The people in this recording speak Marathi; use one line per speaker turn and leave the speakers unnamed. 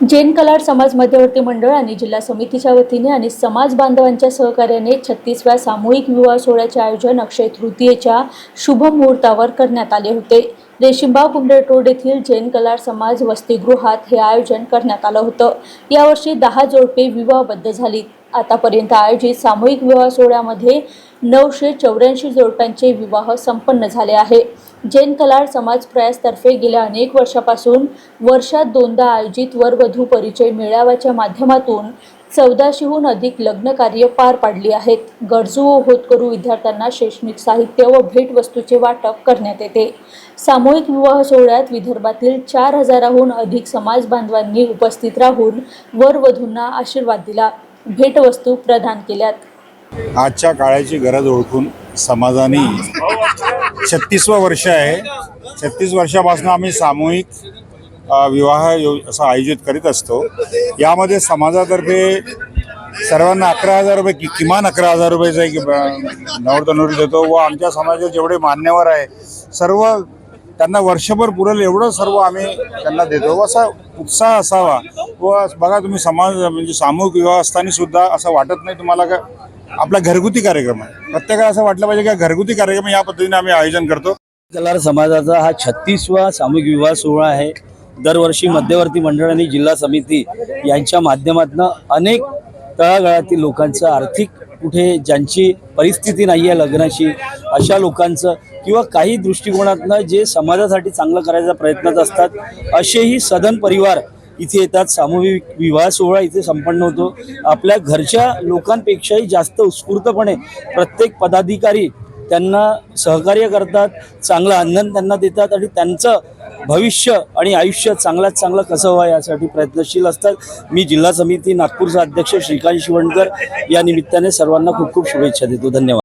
जैन कलाड समाज मध्यवर्ती मंडळ आणि जिल्हा समितीच्या वतीने आणि समाज बांधवांच्या सहकार्याने छत्तीसव्या सामूहिक विवाह सोहळ्याचे आयोजन अक्षय तृतीयेच्या शुभ मुहूर्तावर करण्यात आले होते. रेशीमबाग कुंडळ रोड येथील जैन कलाड समाज वसतिगृहात हे आयोजन करण्यात आलं होतं. यावर्षी दहा जोडपे विवाहबद्ध झाली आतापर्यंत आयोजित सामूहिक विवाह सोहळ्यामध्ये नऊशे चौऱ्याऐंशी जोडप्यांचे विवाह संपन्न झाले आहे. जैन कलाड समाज प्रयासतर्फे गेल्या अनेक वर्षापासून वर्षात दोनदा आयोजित वरवधू परिचय मेळाव्याच्या माध्यमातून चौदाशेहून अधिक लग्न कार्य पार पाडली आहेत. गरजू व होतकरू विद्यार्थ्यांना शैक्षणिक साहित्य व भेटवस्तूचे वाटप करण्यात येते. सामूहिक विवाह सोहळ्यात विदर्भातील चार हजाराहून अधिक समाज बांधवांनी उपस्थित राहून वरवधूंना आशीर्वाद दिला. भेटवस्तू प्रदान केल्यात.
आजच्या काळाची गरज ओळखून समाजाने छत्तीसवं वर्ष आहे. छत्तीस वर्षापासून आम्ही सामूहिक विवाह यो असं आयोजित करीत असतो. यामध्ये समाजातर्फे सर्वांना अकरा हजार रुपये कि किमान अकरा हजार रुपयाचा एक नवरतनवरी देतो व आमच्या समाजात जेवढे मान्यवर आहे सर्व त्यांना वर्षभर पुरेल एवढं सर्व आम्ही त्यांना देतो. व असा उत्साह असावा. व बघा तुम्ही समाज म्हणजे सामूहिक विवाह असताना सुद्धा असं वाटत नाही तुम्हाला का? आपला घरगुती कार्यक्रम आहे. प्रत्येकाला असं वाटलं पाहिजे की घरगुती कार्यक्रम या पद्धतीने आम्ही आयोजन करतो.
कलार समाजाचा हा छत्तीसवा सामूहिक विवाह सोहळा आहे. दरवर्षी मध्यवर्ती मंडळ आणि जिल्हा समिती यांच्या माध्यमातून अनेक तळागाळातील लोकांचं आर्थिक कुठे ज्यांची परिस्थिती नाही आहे लग्नाची अशा लोकांचं किंवा काही दृष्टिकोनातनं जे समाजासाठी चांगलं करायचा प्रयत्नात असतात असेही सदन परिवार इथे येतात. सामूहिक विवाह सोहळा इथे संपन्न होतो. आपल्या घरच्या लोकांपेक्षाही जास्त उत्स्फूर्तपणे प्रत्येक पदाधिकारी त्यांना सहकार्य करतात चांगलं आनंद त्यांना देतात आणि त्यांचं भविष्य आणि आयुष्य चांगल्यात चांगलं कसं व्हा यासाठी प्रयत्नशील असतात. मी जिल्हा समिती नागपूरचा अध्यक्ष श्रीकांत शिवणकर या निमित्ताने सर्वांना खूप खूप शुभेच्छा देतो. धन्यवाद.